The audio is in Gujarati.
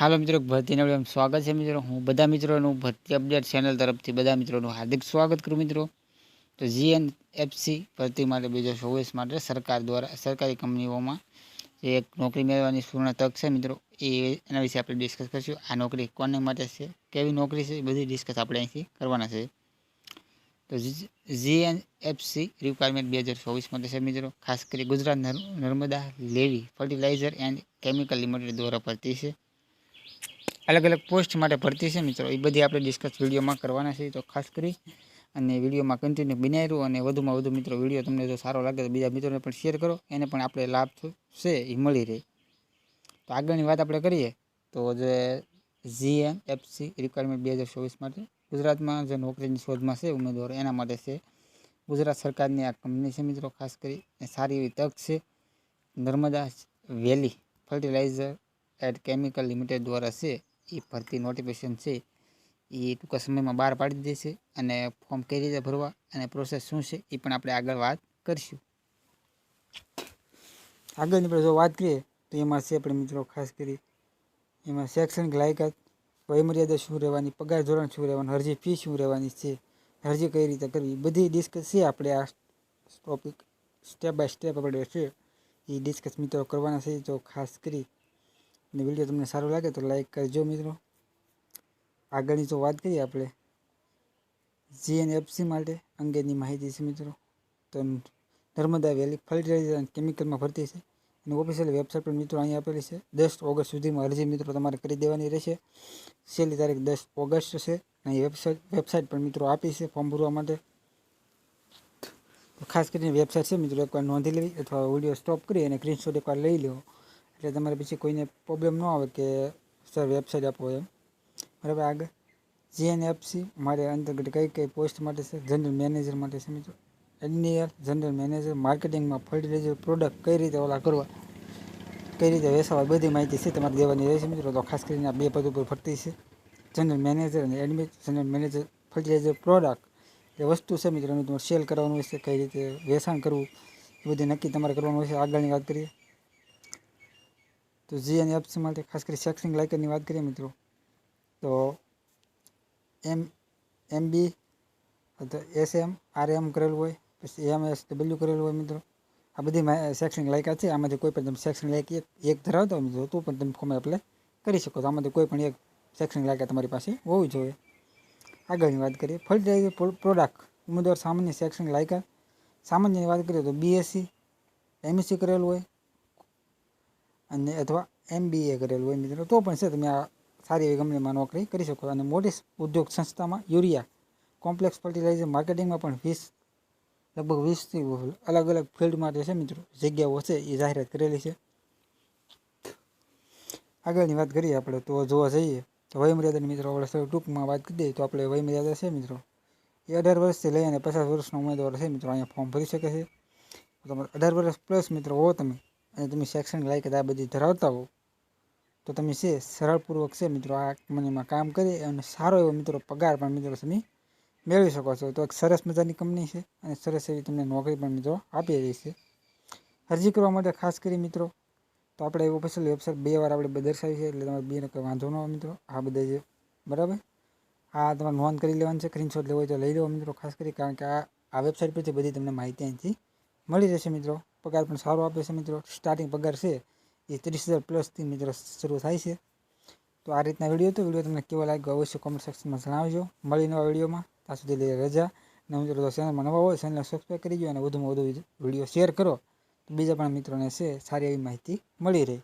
હાલો મિત્રો, ભરતીના વિડીયોમાં સ્વાગત છે મિત્રો. હું બધા મિત્રોનું ભરતી અપડેટ ચેનલ તરફથી બધા મિત્રોનું હાર્દિક સ્વાગત કરું મિત્રો. તો જીએન એફસી ભરતી માટે બે હજાર ચોવીસ માટે સરકાર દ્વારા, સરકારી કંપનીઓમાં જે એક નોકરી મેળવવાની પૂર્ણ તક છે મિત્રો, એ એના વિશે આપણે ડિસ્કસ કરીશું. આ નોકરી કોને માટે છે, કેવી નોકરી છે, એ બધી ડિસ્કસ આપણે અહીંથી કરવાના છે. તો જીએન એફસી રિક્વાયરમેન્ટ બે હજાર ચોવીસ માટે છે મિત્રો. ખાસ કરી ગુજરાત નર્મદા લેવી ફર્ટિલાઇઝર એન્ડ કેમિકલ લિમિટેડ દ્વારા ભરતી છે. અલગ અલગ પોસ્ટ માટે ભરતી છે મિત્રો. એ બધી આપણે ડિસ્કસ વિડીયોમાં કરવાના છે. તો ખાસ કરી અને વિડીયોમાં કન્ટિન્યુ બનાવ્યું અને વધુમાં વધુ મિત્રો વીડિયો તમને જો સારો લાગે તો બીજા મિત્રોને પણ શેર કરો. એને પણ આપણે લાભ છે એ મળી રહે. તો આગળની વાત આપણે કરીએ તો જે જીએન એફસી રિક્વાયરમેન્ટ બે હજાર ચોવીસ માટે ગુજરાતમાં જે નોકરીની શોધમાં છે ઉમેદવારો, એના માટે છે. ગુજરાત સરકારની આ કંપની છે મિત્રો, ખાસ કરી. સારી એવી તક છે. Narmada valley fertiliser and chemical limited દ્વારા છે. એ ભરતી નોટિફિકેશન છે એ ટૂંકા સમયમાં બહાર પાડી દેશે અને ફોર્મ કઈ રીતે ભરવા અને પ્રોસેસ શું છે એ પણ આપણે આગળ વાત કરીશું. આગળની આપણે જો વાત કરીએ તો એમાં છે આપણે મિત્રો ખાસ કરી, એમાં શૈક્ષણિક લાયકાત, વયમર્યાદા શું રહેવાની, પગાર ધોરણ શું રહેવાનું, અરજી ફી શું રહેવાની છે, અરજી કઈ રીતે કરવી બધી ડિસ્કસ છે આપણે આ ટોપિક સ્ટેપ બાય સ્ટેપ આપણે છે એ ડિસ્કસ મિત્રો કરવાના છે, તો ખાસ કરી અને વીડિયો તમને સારો લાગે તો લાઈક કરજો મિત્રો. આગળની જો વાત કરીએ આપણે જીએનએફસી માટે અંગેની માહિતી છે મિત્રો. તો નર્મદા વેલી ફર્ટિલાઇઝર અને કેમિકલમાં ભરતી છે. એની ઓફિશિયલ વેબસાઇટ પર મિત્રો અહીં આપેલી છે. દસ ઓગસ્ટ સુધીમાં અરજી મિત્રો તમારે કરી દેવાની રહેશે. છેલ્લી તારીખ દસ ઓગસ્ટ છે અહીં વેબસાઇટ વેબસાઇટ પર મિત્રો આપી છે ફોર્મ ભરવા માટે. ખાસ કરીને વેબસાઇટ છે મિત્રો, એકવાર નોંધી લેવી અથવા વીડિયો સ્ટોપ કરી અને સ્ક્રીનશોટ એકવાર લઈ લેવો એટલે તમારે પછી કોઈને પ્રોબ્લેમ ન આવે કે સર વેબસાઇટ આપો એમ. બરાબર? આગળ. જીએનએફસી મારે અંતર્ગત કઈ કઈ પોસ્ટ માટે છે? જનરલ મેનેજર માટે છે મિત્રો. એન્જિનિયર જનરલ મેનેજર માર્કેટિંગમાં ફર્ટિલાઇઝર પ્રોડક્ટ કઈ રીતે ઓલા કરવા? કઈ રીતે વેચાવા? બધી માહિતી છે તમારે દેવાની રહેશે મિત્રો. તો ખાસ કરીને આ બે પદ ઉપર ફરતી છે. જનરલ મેનેજર અને admit general manager fertiliser product એ વસ્તુ છે મિત્રો. એનું તમારે સેલ કરવાનું હોય છે, કઈ રીતે વેચાણ કરવું, એ બધું નક્કી તમારે કરવાનું હોય છે. આગળની વાત કરીએ. તો જી અને એફસી માટે ખાસ કરી શૈક્ષણિક લાઇકરની વાત કરીએ મિત્રો, તો એમ એમ બી અથવા એસ એમ, આર એમ કરેલું હોય, પછી એમ એસ ડબલ્યુ કરેલું હોય મિત્રો. આ બધી શૈક્ષણિક લાયકાત છે, આમાંથી કોઈ પણ તમે શૈક્ષણિક લાયક એક એક ધરાવતા હોય મિત્રો, તો પણ તમે ફોર્મ એપ્લાય કરી શકો. છો આમાંથી કોઈ પણ એક શૈક્ષણિક લાયકાત તમારી પાસે હોવી જોઈએ. આગળની વાત કરીએ, ફરી પ્રોડક્ટ ઉમેદવાર સામાન્ય શૈક્ષણિક લાયકાત સામાન્યની વાત કરીએ તો બીએસસી એમએસસી કરેલું હોય અને અથવા એમબીએ કરેલું હોય મિત્રો, તો પણ છે તમે આ સારી એવી કંપનીમાં નોકરી કરી શકો અને મોટી ઉદ્યોગ સંસ્થામાં યુરિયા, કોમ્પ્લેક્સ ફર્ટિલાઇઝર માર્કેટિંગમાં પણ વીસ, લગભગ વીસથી અલગ અલગ ફિલ્ડ માટે છે મિત્રો, જગ્યાઓ છે એ જાહેરાત કરેલી છે. આગળની વાત કરીએ આપણે, તો જોવા જઈએ, તો વયમર્યાદાની મિત્રો, આપણે ટૂંકમાં વાત કરી દઈએ, તો આપણે વયમર્યાદા છે મિત્રો. એ અઢાર વર્ષથી લઈ અને પચાસ વર્ષનો ઉમેદવાર છે મિત્રો, અહીંયા ફોર્મ ભરી શકે છે. તમારે અઢાર વર્ષ પ્લસ મિત્રો હો તમે. અને તમે શૈક્ષણિક લાયકાત આ બધી ધરાવતા હો તો તમે છે, સરળપૂર્વક છે મિત્રો, આ કંપનીમાં કામ કરી અને સારો એવો મિત્રો પગાર પણ મિત્રો તમે મેળવી શકો છો. તો એક સરસ મજાની કંપની છે અને સરસ એવી તમને નોકરી પણ મિત્રો આપી રહી છે. અરજી કરવા માટે ખાસ કરી મિત્રો, તો આપણે ઓફિશિયલ વેબસાઇટ બે વાર આપણે દર્શાવી છે, એટલે તમારે બેને કોઈ વાંધો ન હોય મિત્રો, આ બધા જે બરાબર? આ તમારે નોંધ કરી લેવાની છે સ્ક્રીનશોટ લેવો હોય તો લઈ લેવો મિત્રો ખાસ કરી, કારણ કે આ આ વેબસાઇટ પરથી બધી તમને માહિતી અહીંથી મળી રહેશે મિત્રો. પગાર પણ સારો આપે છે મિત્રો. સ્ટાર્ટિંગ પગાર છે એ ત્રીસ હજાર પ્લસથી મિત્રો શરૂ થાય છે. તો આ રીતના વીડિયો હતો. વીડિયો તમને કેવો લાગ્યો અવશ્ય કોમેન્ટ સેક્શનમાં જણાવજો. મળી નવા વિડીયોમાં. ત્યાં સુધી લઈ રજા. અને મિત્રો તો ચેનલમાં નવા હોય ચેનલને સબસ્ક્રાઈબ કરી અને વધુમાં વધુ વીડિયો શેર કરો. તો બીજા પણ મિત્રોને છે સારી એવી માહિતી મળી રહે.